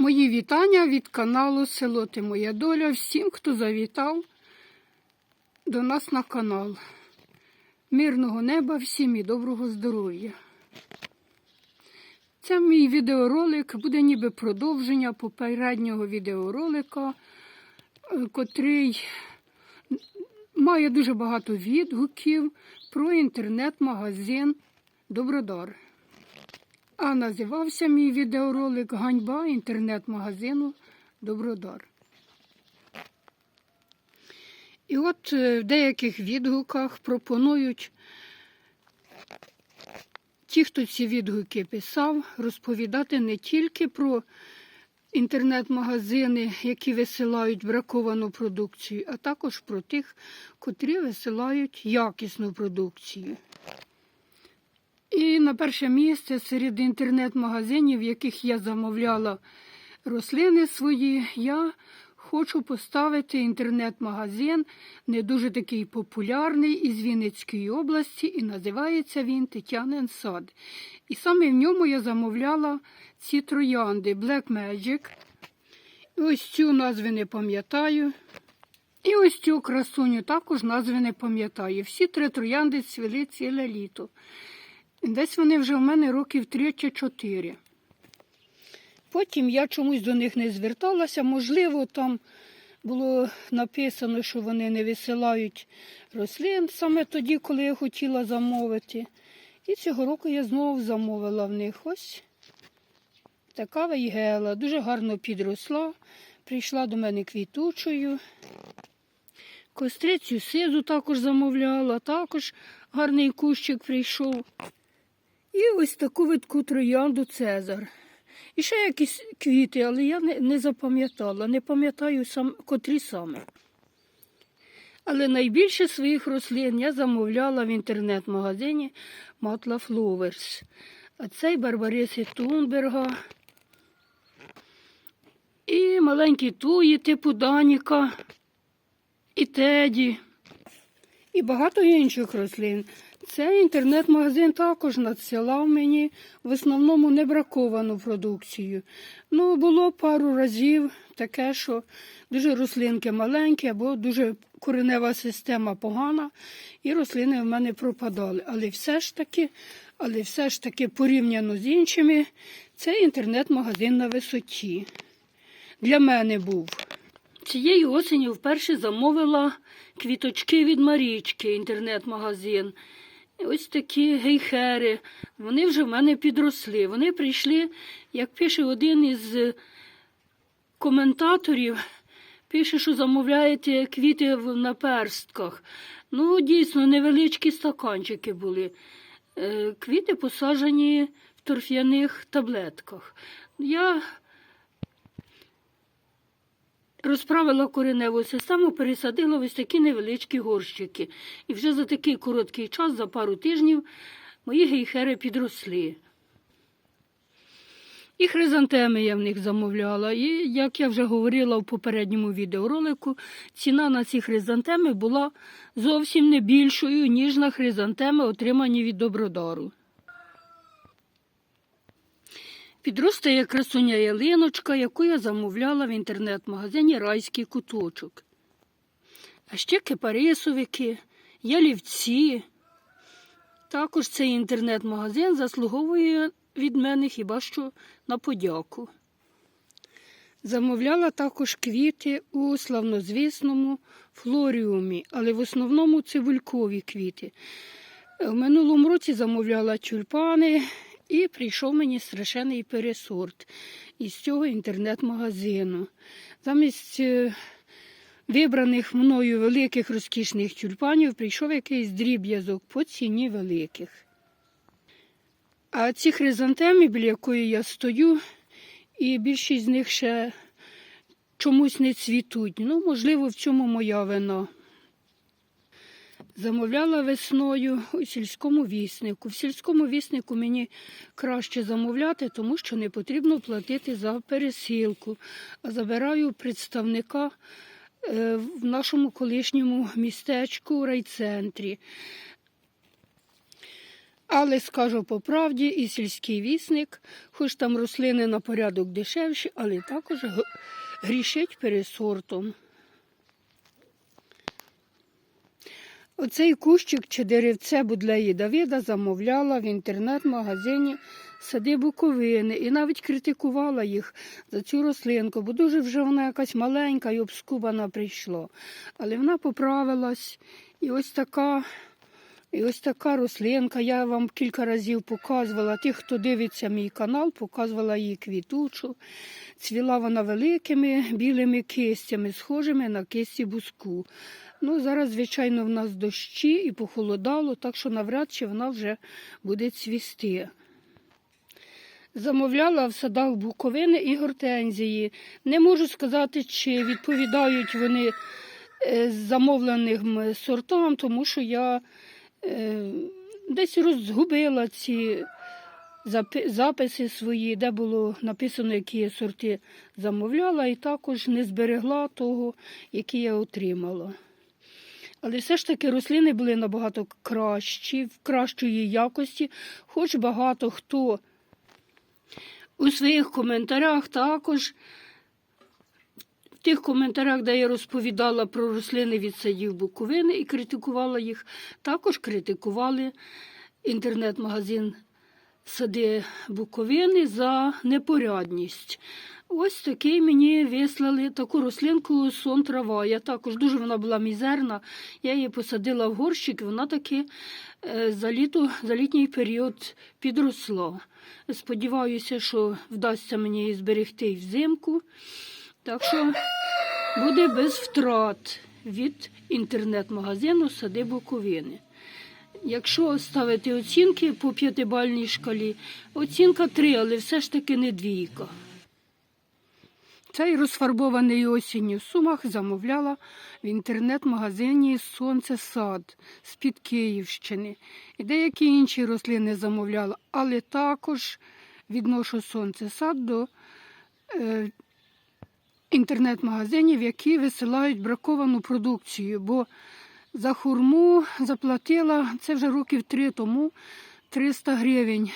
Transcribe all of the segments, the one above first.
Мої вітання від каналу Село Ти Моя Доля всім, хто завітав до нас на канал. Мирного неба всім і доброго здоров'я. Це мій відеоролик буде ніби продовження попереднього відеоролика, е, котрий має дуже багато відгуків про інтернет-магазин Добродар. А називався мій відеоролик Ганьба інтернет-магазину Добродар. І от е, в деяких відгуках пропонують ті, хто ці відгуки писав, розповідати не тільки про інтернет-магазини, які висилають браковану продукцію, а також про тих, котрі висилають якісну продукцію. І на перше місце серед інтернет-магазинів, в яких я замовляла рослини свої, я хочу поставити інтернет-магазин, не дуже такий популярний із Вінницької області, і називається він Тетянин сад. І саме в ньому я замовляла ці троянди Black Magic. Ось цю назви не пам'ятаю. І ось цю красуню також назви не пам'ятаю. Всі три троянди цвіли ціле літо. Десь вони вже в мене років 3 чи 4. Потім я чомусь до них не зверталася. Можливо, там було написано, що вони не висилають рослин саме тоді, коли я хотіла замовити. І цього року я знову замовила в них ось така вейгела. Дуже гарно підросла. Прийшла до мене квітучою. Кострицю сизу також замовляла, також гарний кущик прийшов. І ось таку видку троянду Цезар. І ще якісь квіти, але я не, не запам'ятала, не пам'ятаю сам, котрі саме. Але найбільше своїх рослин я замовляла в інтернет-магазині Matla Flowers. А цей Барбариси Тунберга. І маленькі туї типу Даніка, і Теді, і багато інших рослин. Цей інтернет-магазин також надсилав мені в основному небраковану продукцію. Ну, було пару разів таке, що дуже рослинки маленькі або дуже коренева система погана, і рослини в мене пропадали. Але все ж таки, але все ж таки порівняно з іншими, цей інтернет-магазин на висоті. Для мене був. Цієї осені вперше замовила квіточки від Марічки, інтернет-магазин. Ось такі гейхери. Вони вже в мене підросли. Вони прийшли, як пише один із е, коментаторів, пише, що замовляєте квіти в наперстках. Ну, дійсно, невеличкі стаканчики були. Е, Квіти посаджені в торф'яних таблетках. Я розправила кореневу систему, пересадила ось такі невеличкі горщики. І вже за такий короткий час, за пару тижнів, мої гейхери підросли. І хризантеми я в них замовляла. І, як я вже говорила в попередньому відеоролику, ціна на ці хризантеми була зовсім не більшою, ніж на хризантеми, отримані від Добродару. Підростає красуня ялиночка, яку я замовляла в інтернет-магазині Райський куточок. А ще кипарисовики, ялівці. Також цей інтернет-магазин заслуговує від мене хіба що на подяку. Замовляла також квіти у славнозвісному флоріумі, але в основному цибулькові квіти. В минулому році замовляла тюльпани, і прийшов мені страшенний пересорт із цього інтернет-магазину. Замість е, вибраних мною великих розкішних тюльпанів прийшов якийсь дріб'язок по ціні великих. А ці хризантеми, біля якої я стою, і більшість з них ще чомусь не цвітуть. Ну, можливо, в цьому моя вина. Замовляла весною у сільському віснику. В сільському віснику мені краще замовляти, тому що не потрібно платити за пересилку. А забираю представника е, в нашому колишньому містечку у райцентрі. Але скажу по правді, і сільський вісник, хоч там рослини на порядок дешевші, але також грішить пересортом. Оцей кущик чи деревце Будлеї Давида замовляла в інтернет-магазині сади Буковини і навіть критикувала їх за цю рослинку, бо дуже вже вона якась маленька і обскубана прийшла. Але вона поправилась. І ось така, і ось така рослинка. Я вам кілька разів показувала. Тих, хто дивиться мій канал, показувала її квітучу. Цвіла вона великими білими кистями, схожими на кисті буску. Ну, зараз, звичайно, в нас дощі і похолодало, так що навряд чи вона вже буде цвісти. Замовляла в садах Буковини і гортензії. Не можу сказати, чи відповідають вони е, замовленим сортам, тому що я десь розгубила ці записи свої, де було написано, які я сорти замовляла, і також не зберегла того, які я отримала. Але все ж таки рослини були набагато кращі, в кращої якості, хоч багато хто у своїх коментарях також, тих коментарях, де я розповідала про рослини від садів Буковини і критикувала їх, також критикували інтернет-магазин Сади Буковини за непорядність. Ось такий мені вислали таку рослинку сон трава. Я також дуже вона була мізерна. Я її посадила в горщик, і вона таки е, за, літо, за літній період підросла. Сподіваюся, що вдасться мені її зберегти і взимку. Так що буде без втрат від інтернет-магазину Сади Буковини. Якщо ставити оцінки по п'ятибальній шкалі, оцінка 3, але все ж таки не двійка. Цей розфарбований осінню в Сумах замовляла в інтернет-магазині Сонце Сад з-під Київщини. І деякі інші рослини замовляла, але також відношу Сонце Сад до е, інтернет-магазинів, які висилають браковану продукцію. Бо за хурму заплатила це вже років три тому 300 гривень.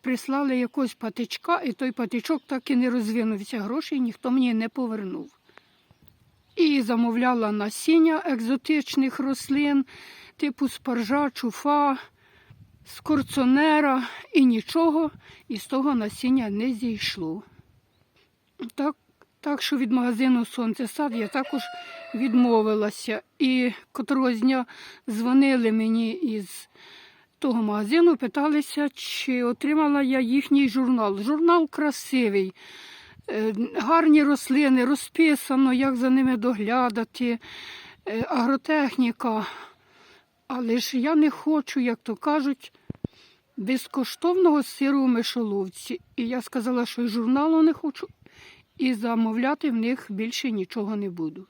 Прислали якогось патичка, і той патичок так і не розвинувся. Грошей ніхто мені не повернув. І замовляла насіння екзотичних рослин, типу спаржа, чуфа, скорцонера, і нічого із того насіння не зійшло. Так, так що від магазину Сонце Сад я також відмовилася. І котрого дня дзвонили мені із того магазину, питалися, чи отримала я їхній журнал. Журнал красивий, е, гарні рослини, розписано, як за ними доглядати, е, агротехніка. Але ж я не хочу, як то кажуть, безкоштовного сиру в мишоловці. І я сказала, що і журналу не хочу, і замовляти в них більше нічого не буду.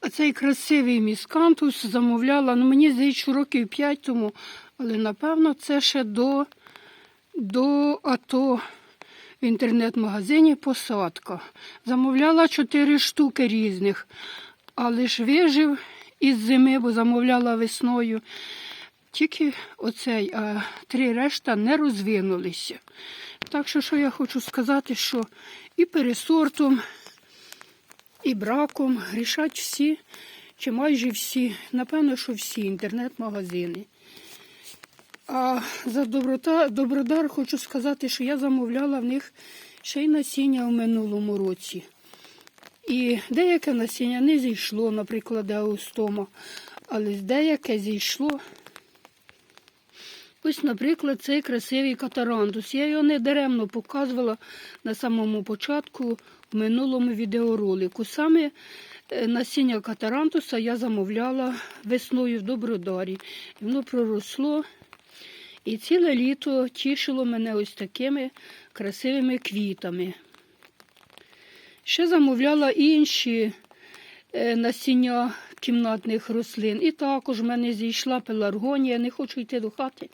А цей красивий міскантус замовляла, ну мені здається, років 5 тому, але напевно це ще до, до АТО в інтернет-магазині посадка. Замовляла 4 штуки різних, але ж вижив із зими, бо замовляла весною. Тільки оцей, а три решта не розвинулися. Так що, що я хочу сказати, що і пересортом, і браком грішать всі, чи майже всі, напевно, що всі інтернет-магазини. А за доброта, добродар хочу сказати, що я замовляла в них ще й насіння в минулому році. І деяке насіння не зійшло, наприклад, еустома, але деяке зійшло. Ось, наприклад, цей красивий катарантус. Я його не даремно показувала на самому початку в минулому відеоролику. Саме е, насіння катарантуса я замовляла весною в Добродарі. Воно проросло і ціле літо тішило мене ось такими красивими квітами. Ще замовляла інші е, насіння кімнатних рослин. І також в мене зійшла пеларгонія. Не хочу йти до хати,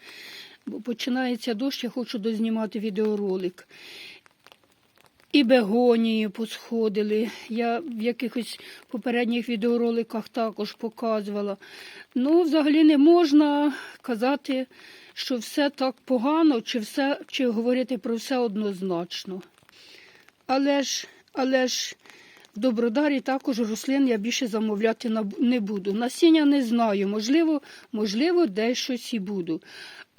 бо починається дощ, я хочу дознімати відеоролик. І бегонії посходили. Я в якихось попередніх відеороликах також показувала. Ну, взагалі не можна казати, що все так погано, чи, все, чи говорити про все однозначно. Але ж, але ж в Добродарі також рослин я більше замовляти не буду. Насіння не знаю, можливо, можливо, десь щось і буду.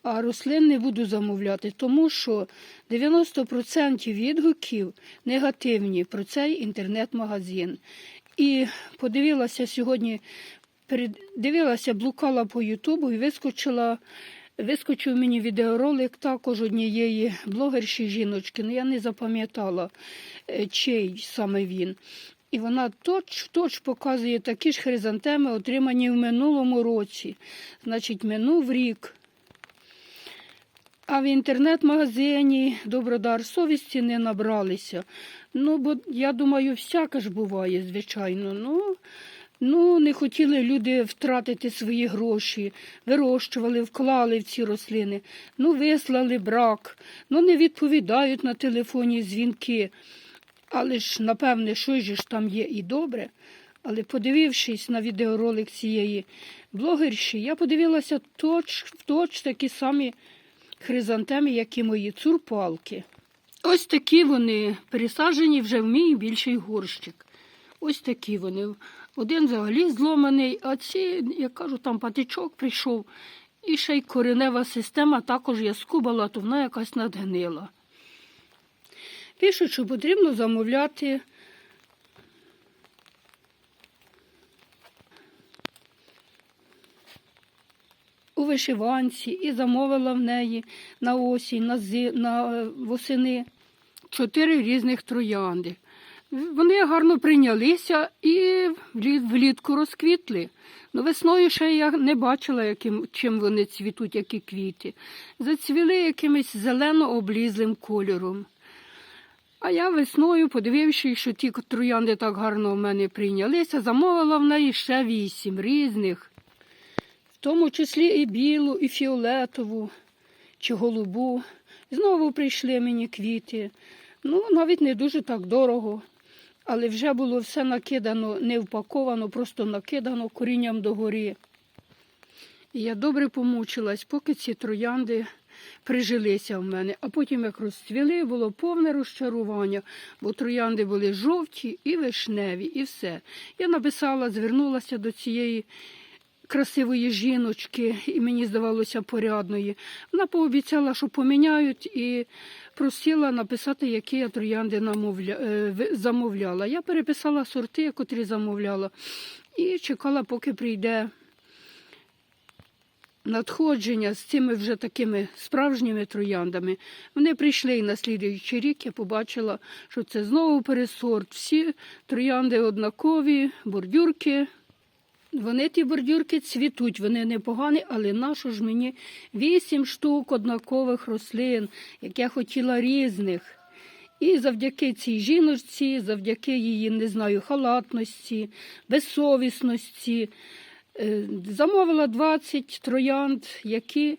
А рослин не буду замовляти, тому що 90% відгуків негативні про цей інтернет-магазин. І подивилася сьогодні, дивилася, блукала по Ютубу і вискочила. Вискочив мені відеоролик також однієї блогерші жіночки, ну я не запам'ятала, е, чий саме він. І вона точ точ показує такі ж хризантеми, отримані в минулому році. Значить, минув рік. А в інтернет-магазині Добродар совісті не набралися. Ну, бо я думаю, всяке ж буває, звичайно. Ну, ну, не хотіли люди втратити свої гроші, вирощували, вклали в ці рослини. Ну, вислали брак, ну не відповідають на телефонні дзвінки. Але ж, напевне, щось ж там є і добре. Але подивившись на відеоролик цієї блогерші, я подивилася точ, точ такі самі хризантеми, як і мої цурпалки. Ось такі вони пересаджені вже в мій більший горщик. Ось такі вони. Один взагалі зломаний, а ці, як кажу, там патичок прийшов. І ще й коренева система також я скубала, то вона якась надгнила. Пишуть, що потрібно замовляти у вишиванці і замовила в неї на осінь, на, зи, на е, восени чотири різних троянди. Вони гарно прийнялися і влітку розквітли. Ну, весною ще я не бачила, яким, чим вони цвітуть, які квіти. Зацвіли якимось зелено-облізлим кольором. А я весною, подивившись, що ті троянди так гарно в мене прийнялися, замовила в неї ще вісім різних, в тому числі і білу, і фіолетову, чи голубу. Знову прийшли мені квіти. Ну, навіть не дуже так дорого. Але вже було все накидано, не впаковано, просто накидано корінням догорі. І я добре помучилась, поки ці троянди прижилися в мене. А потім, як розцвіли, було повне розчарування, бо троянди були жовті і вишневі, і все. Я написала, звернулася до цієї красивої жіночки, і мені здавалося порядної. Вона пообіцяла, що поміняють, і просила написати, які я троянди намовля... е, замовляла. Я переписала сорти, котрі замовляла, і чекала, поки прийде надходження з цими вже такими справжніми трояндами. Вони прийшли і на слідуючий рік я побачила, що це знову пересорт. Всі троянди однакові, бордюрки. Вони ті бордюрки цвітуть, вони непогані, але нащо ж мені вісім штук однакових рослин, як я хотіла різних. І завдяки цій жіночці, завдяки її, не знаю, халатності, безсовісності, е, замовила 20 троянд, які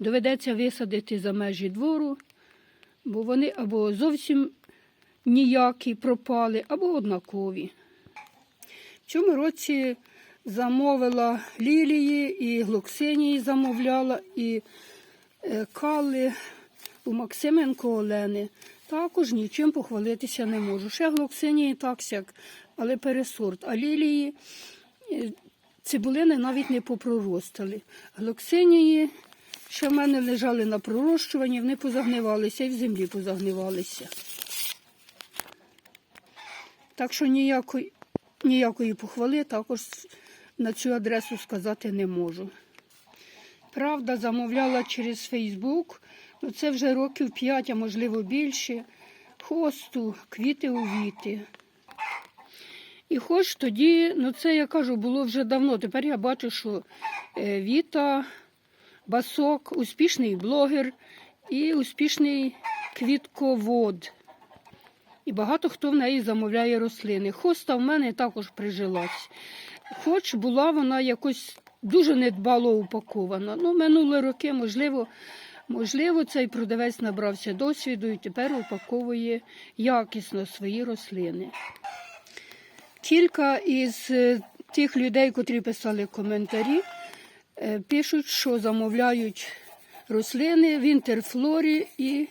доведеться висадити за межі двору, бо вони або зовсім ніякі пропали, або однакові. В цьому році замовила лілії, і глоксинії замовляла, і е, кали у Максименко Олени. Також нічим похвалитися не можу. Ще глоксинії так сяк, але пересорт. А лілії е, цибулини навіть не попроростали. Глоксинії ще в мене лежали на пророщуванні, вони позагнивалися і в землі позагнивалися. Так що ніякої, ніякої похвали також на цю адресу сказати не можу. Правда, замовляла через Фейсбук, ну це вже років 5, а можливо більше. Хосту, квіти у віти. І хоч тоді, ну це я кажу, було вже давно. Тепер я бачу, що е, Віта, Басок, успішний блогер і успішний квітковод. І багато хто в неї замовляє рослини. Хоста в мене також прижилась. Хоч була вона якось дуже недбало упакована. Ну, минулі роки, можливо, можливо, цей продавець набрався досвіду і тепер упаковує якісно свої рослини. Кілька із е, тих людей, котрі писали коментарі, е, пишуть, що замовляють рослини в інтерфлорі і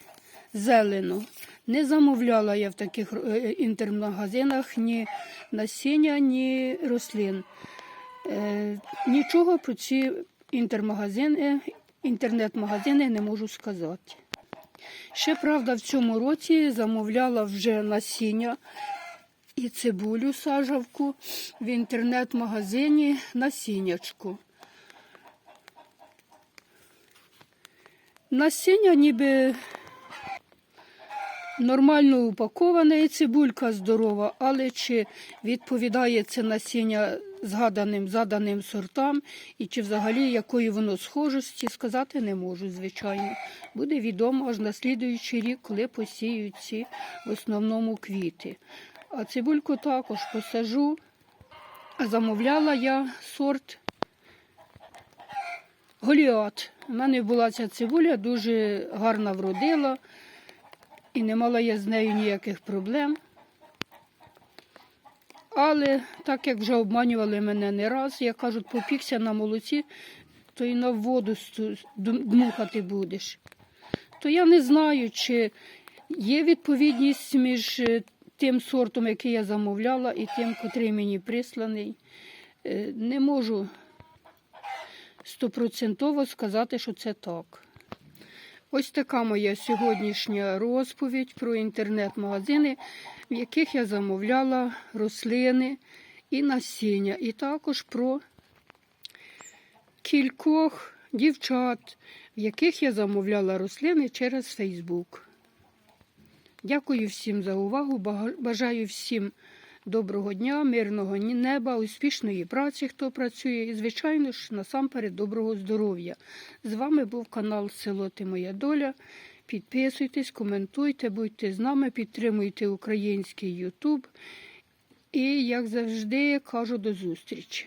зелено. Не замовляла я в таких е, інтермагазинах ні насіння, ні рослин. Е, Нічого про ці інтермагазини, інтернет-магазини не можу сказати. Ще правда, в цьому році замовляла вже насіння і цибулю сажавку в інтернет-магазині насіннячку. Насіння ніби нормально упаковане, і цибулька здорова, але чи відповідає це насіння згаданим заданим сортам, і чи взагалі якої воно схожості, сказати не можу, звичайно. Буде відомо аж на слідуючий рік, коли посіють ці в основному квіти. А цибульку також посажу. Замовляла я сорт Голіат. У мене була ця цибуля, дуже гарна вродила, і не мала я з нею ніяких проблем. Але так як вже обманювали мене не раз, як кажуть, попікся на молоці, то й на воду дмухати будеш. То я не знаю, чи є відповідність між е, тим сортом, який я замовляла, і тим, котрий мені присланий. Е, Не можу стопроцентово сказати, що це так. Ось така моя сьогоднішня розповідь про інтернет-магазини, в яких я замовляла рослини і насіння, і також про кількох дівчат, в яких я замовляла рослини через Фейсбук. Дякую всім за увагу. Бажаю всім доброго дня, мирного неба, успішної праці, хто працює, і, звичайно ж, насамперед доброго здоров'я. З вами був канал Село Ти Моя Доля. Підписуйтесь, коментуйте, будьте з нами, підтримуйте український Ютуб. І, як завжди, кажу до зустрічі.